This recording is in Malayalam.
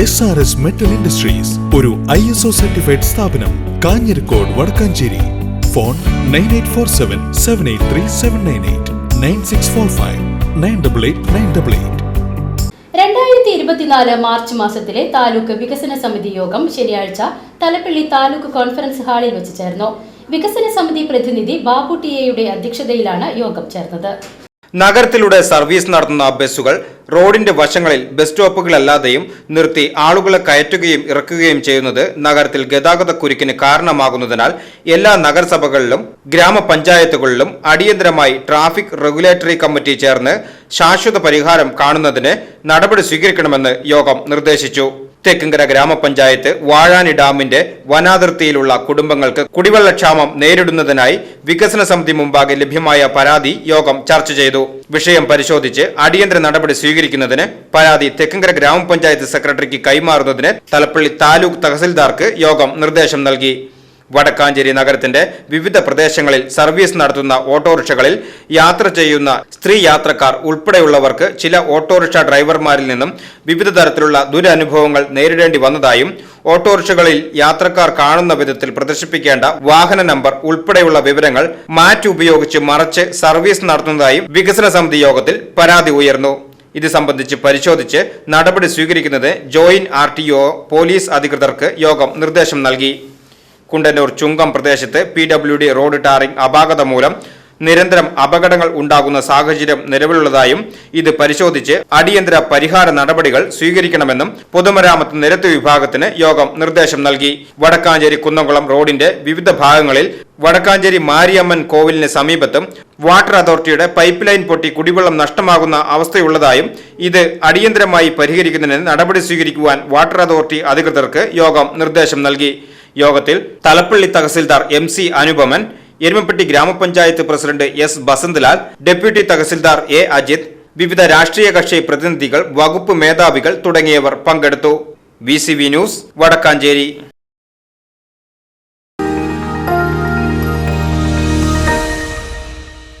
S R S metal industries ഒരു ഐ എസ് ഒ സർട്ടിഫൈഡ് സ്ഥാപനം Kanjirakode Vadakkanchery. Phone nine eight four seven seven eight three seven nine eight nine six four five nine double eight nine double eight രണ്ടായിരത്തി ഇരുപത്തിനാല് മാർച്ച് മാസത്തിലെ താലൂക്ക് വികസന സമിതി യോഗം ശനിയാഴ്ച തലപ്പള്ളി താലൂക്ക് കോൺഫറൻസ് ഹാളിൽ വെച്ച് ചേർന്നു. വികസന സമിതി പ്രതിനിധി ബാബു ടി അധ്യക്ഷതയിലാണ് യോഗം ചേർന്നത്. നഗരത്തിലൂടെ സർവീസ് നടത്തുന്ന ബസ്സുകൾ റോഡിന്റെ വശങ്ങളിൽ ബസ് സ്റ്റോപ്പുകളല്ലാതെയും നിർത്തി ആളുകളെ കയറ്റുകയും ഇറക്കുകയും ചെയ്യുന്നത് നഗരത്തിൽ ഗതാഗത കുരുക്കിന് കാരണമാകുന്നതിനാൽ എല്ലാ നഗരസഭകളിലും ഗ്രാമപഞ്ചായത്തുകളിലും അടിയന്തരമായി ട്രാഫിക് റെഗുലേറ്ററി കമ്മിറ്റി ചേർന്ന് ശാശ്വത പരിഹാരം കാണുന്നതിന് നടപടി സ്വീകരിക്കണമെന്ന് യോഗം നിർദ്ദേശിച്ചു. തെക്കുംകര ഗ്രാമപഞ്ചായത്ത് വാഴാനി ഡാമിന്റെ വനാതിർത്തിയിലുള്ള കുടുംബങ്ങൾക്ക് കുടിവെള്ളക്ഷാമം നേരിടുന്നതിനായി വികസന സമിതി മുമ്പാകെ ലഭ്യമായ പരാതി യോഗം ചർച്ച ചെയ്തു. വിഷയം പരിശോധിച്ച് അടിയന്തര നടപടി സ്വീകരിക്കുന്നതിന് പരാതി തെക്കുംകര ഗ്രാമപഞ്ചായത്ത് സെക്രട്ടറിക്ക് കൈമാറുന്നതിന് തലപ്പള്ളി താലൂക്ക് തഹസിൽദാർക്ക് യോഗം നിർദ്ദേശം നൽകി. വടക്കാഞ്ചേരി നഗരത്തിന്റെ വിവിധ പ്രദേശങ്ങളിൽ സർവീസ് നടത്തുന്ന ഓട്ടോറിക്ഷകളിൽ യാത്ര ചെയ്യുന്ന സ്ത്രീ യാത്രക്കാർ ഉൾപ്പെടെയുള്ളവർക്ക് ചില ഓട്ടോറിക്ഷ ഡ്രൈവർമാരിൽ നിന്നും വിവിധ തരത്തിലുള്ള ദുരനുഭവങ്ങൾ നേരിടേണ്ടി വന്നതായും ഓട്ടോറിക്ഷകളിൽ യാത്രക്കാർ കാണുന്ന വിധത്തിൽ പ്രദർശിപ്പിക്കേണ്ട വാഹന നമ്പർ ഉൾപ്പെടെയുള്ള വിവരങ്ങൾ മാറ്റി ഉപയോഗിച്ച് മറച്ച് സർവീസ് നടത്തുന്നതായും വികസന സമിതി യോഗത്തിൽ പരാതി ഉയർന്നു. ഇത് സംബന്ധിച്ച് പരിശോധിച്ച് നടപടി സ്വീകരിക്കുന്നത് ജോയിന്റ് ആർ പോലീസ് അധികൃതർക്ക് യോഗം നിർദ്ദേശം നൽകി. കുണ്ടന്നൂർ ചുങ്കം പ്രദേശത്ത് P W D road tarring അപാകത മൂലം നിരന്തരം അപകടങ്ങൾ ഉണ്ടാകുന്ന സാഹചര്യം നിലവിലുള്ളതായും ഇത് പരിശോധിച്ച് അടിയന്തര പരിഹാര നടപടികൾ സ്വീകരിക്കണമെന്നും പൊതുമരാമത്ത് നിരത്ത് വിഭാഗത്തിന് യോഗം നിർദ്ദേശം നൽകി. വടക്കാഞ്ചേരി കുന്നംകുളം റോഡിന്റെ വിവിധ ഭാഗങ്ങളിൽ വടക്കാഞ്ചേരി മാരിയമ്മൻ കോവിലിന് സമീപത്തും വാട്ടർ അതോറിറ്റിയുടെ പൈപ്പ് ലൈൻ പൊട്ടി കുടിവെള്ളം നഷ്ടമാകുന്ന അവസ്ഥയുള്ളതായും ഇത് അടിയന്തരമായി പരിഹരിക്കുന്നതിന് നടപടി സ്വീകരിക്കുവാൻ വാട്ടർ അതോറിറ്റി അധികൃതർക്ക് യോഗം നിർദ്ദേശം നൽകി. യോഗത്തിൽ തലപ്പള്ളി തഹസിൽദാർ എം സി അനുപമൻ എരുമപ്പെട്ടി ഗ്രാമപഞ്ചായത്ത് പ്രസിഡന്റ് എസ് ബസന്ത്ലാൽ ഡെപ്യൂട്ടി തഹസിൽദാർ എ അജിത് വിവിധ രാഷ്ട്രീയ കക്ഷി പ്രതിനിധികൾ വകുപ്പ് മേധാവികൾ തുടങ്ങിയവർ പങ്കെടുത്തു. V news Vadakkanchery.